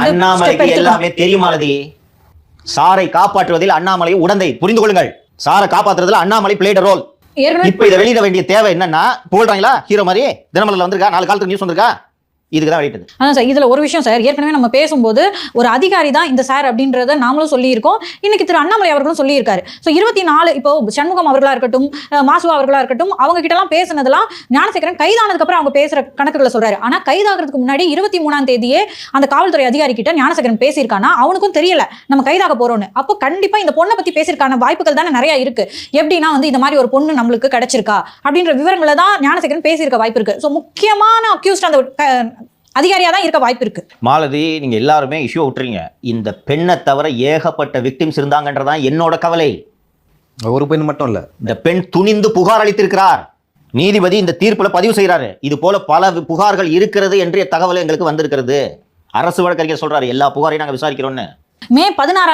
அண்ணாமலைக்கு. எல்லாமே தெரியுமாலதி சாரை காப்பாற்றுவதில் அண்ணாமலை உடந்தை புரிந்து கொள்ளுங்கள். சாரை காப்பாத்துறதுல அண்ணாமலை பிளேட் ரோல் இப்ப இதை வெளியிட வேண்டிய தேவை என்னன்னா புகழ்றாங்களா? ஹீரோ மாதிரி தினமலர்ல வந்திருக்கா? நாலு காலத்துக்கு நியூஸ் வந்திருக்கா? இதுக்கு தான் வெளியிட்டது. அதான் சார் இதுல ஒரு விஷயம் சார். ஏற்கனவே நம்ம பேசும்போது ஒரு அதிகாரி தான் இந்த சார் அப்படின்றத நாமளும் சொல்லியிருக்கோம். இன்னைக்கு திரு அண்ணாமலை அவர்களும் சொல்லியிருக்காரு. ஸோ இருபத்தி நாலு இப்போ சண்முகம் அவர்களா இருக்கட்டும் மாசுவா அவர்களா இருக்கட்டும் அவங்க கிட்ட எல்லாம் பேசுனதெல்லாம் ஞானசேகரன் கைதானதுக்கு அப்புறம் அவங்க பேசுற கணக்குகளை சொல்றாரு. ஆனா கைதாகிறதுக்கு முன்னாடி இருபத்தி மூணாம் தேதியே அந்த காவல்துறை அதிகாரி கிட்ட ஞானசேகரன் பேசியிருக்கானா? அவனுக்கும் தெரியல. நம்ம கைதாக போறோம்னு. அப்போ கண்டிப்பா இந்த பொண்ணை பத்தி பேசியிருக்கான வாய்ப்புகள் தானே நிறைய இருக்கு. எப்படின்னா வந்து இந்த மாதிரி ஒரு பொண்ணு நம்மளுக்கு கிடைச்சிருக்கா? அப்படின்ற விவரங்களை தான் ஞானசேகரன் பேசியிருக்க வாய்ப்பு இருக்கு. ஸோ முக்கியமான அக்யூஸ்ட் அந்த க- அதிகாரியா தான் இருக்க வாய்ப்பு இருக்கு. மாலதி நீங்க எல்லாருமே இஷ்யூ விட்டுறீங்க. இந்த பெண்ணை தவிர ஏகப்பட்ட விக்டிம்ஸ் இருந்தாங்கன்றதான் என்னோட கவலை. ஒரு பெண் மட்டும் இல்ல. இந்த பெண் துணிந்து புகார் அளித்திருக்கிறார். நீதிபதி இந்த தீர்ப்புல பதிவு செய்கிறாரு இது போல பல புகார்கள் இருக்கிறது என்ற தகவல் எங்களுக்கு வந்திருக்கிறது. அரசு வழக்கறிஞர் சொல்றாரு எல்லா புகாரையும் நாங்க விசாரிக்கிறோம்னு. மே பதினாறாம்